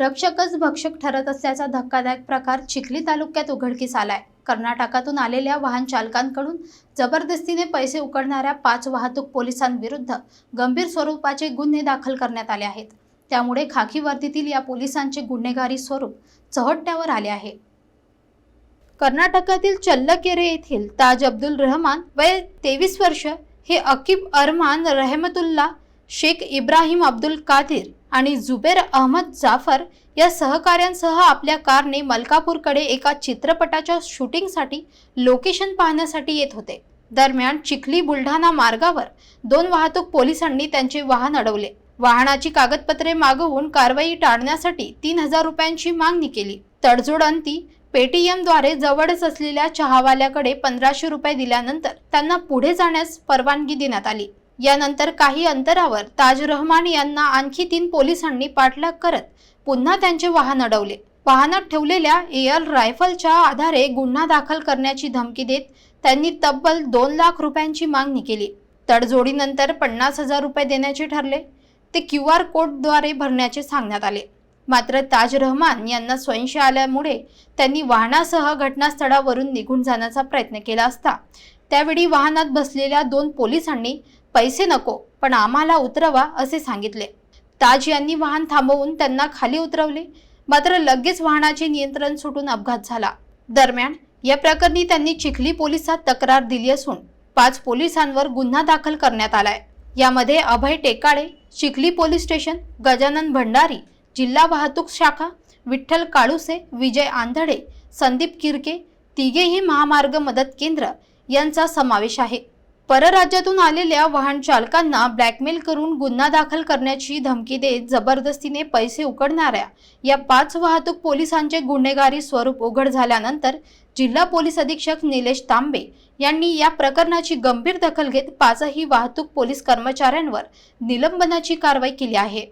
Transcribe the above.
रक्षकच भक्षक ठरत असल्याचा धक्कादायक प्रकार चिखली तालुक्यात उघडकीस आलाय. कर्नाटकातून आलेल्या वाहन चालकांकडून जबरदस्तीने पैसे उकडणाऱ्या पाच वाहतूक पोलिसांविरुद्ध गंभीर स्वरूपाचे गुन्हे दाखल करण्यात आले आहेत. त्यामुळे खाकी वर्दीतील या पोलिसांचे गुन्हेगारी स्वरूप चहट्ट्यावर आले आहे. कर्नाटकातील चल्लकेरे येथील ताज अब्दुल रहमान वय तेवीस वर्ष हे अकीब अरमान रहमतुल्ला शेख इब्राहिम अब्दुल कादिर आणि जुबेर अहमद जाफर या सहकाऱ्यांसह आपल्या कारने मलकापूरकडे एका चित्रपटाच्या शूटिंगसाठी लोकेशन पाहण्यासाठी येत होते. दरम्यान चिखली बुलढाणा मार्गावर दोन वाहतूक पोलिसांनी त्यांचे वाहन अडवले. वाहनाची कागदपत्रे मागवून कारवाई टाळण्यासाठी तीन हजार रुपयांची मागणी केली. तडजोड अंती पेटीएमद्वारे जवळच असलेल्या चहावाल्याकडे पंधराशे रुपये दिल्यानंतर त्यांना पुढे जाण्यास परवानगी देण्यात आली. यानंतर काही अंतरावर ताज रहमान यांना आणखी तीन पोलिसांनी पाठलाग करत पुन्हा त्यांचे वाहन अडवले. वाहनात ठेवलेल्या एअर रायफलच्या आधारे गुन्हा दाखल करण्याची धमकी देत त्यांनी तब्बल दोन लाख रुपयांची मागणी केली. तडजोडीनंतर पन्नास हजार रुपये देण्याचे ठरले. ते क्यू आर कोडद्वारे भरण्याचे सांगण्यात आले. मात्र ताज रहमान यांना स्वयंशी आल्यामुळे त्यांनी वाहनासह घटनास्थळावरून निघून जाण्याचा प्रयत्न केला असता त्यावेळी वाहनात बसलेल्या दोन पोलिसांनी पैसे नको पण आम्हाला उतरवा असे सांगितले. ताज यांनी वाहन थांबवून त्यांना खाली उतरवले. मात्र लगेच वाहनाचे नियंत्रण सुटून अपघात झाला. दरम्यान या प्रकरणी त्यांनी चिखली पोलिसात तक्रार दिली असून पाच पोलिसांवर गुन्हा दाखल करण्यात आलाय. यामध्ये अभय टेकाळे चिखली पोलीस स्टेशन गजानन भंडारी जिल्हा वाहतूक शाखा विठ्ठल काळुसे विजय आंधळे संदीप किरके तिघेही महामार्ग मदत केंद्र यांचा समावेश आहे. परराज्यातून आलेल्या वाहन चालकांना ब्लॅकमेल करून गुन्हा दाखल करण्याची धमकी देत जबरदस्तीने पैसे उकडणाऱ्या या पाच वाहतूक पोलिसांचे गुन्हेगारी स्वरूप उघड झाल्यानंतर जिल्हा पोलीस अधीक्षक निलेश तांबे यांनी या प्रकरणाची गंभीर दखल घेत पाचही वाहतूक पोलीस कर्मचाऱ्यांवर निलंबनाची कारवाई केली आहे.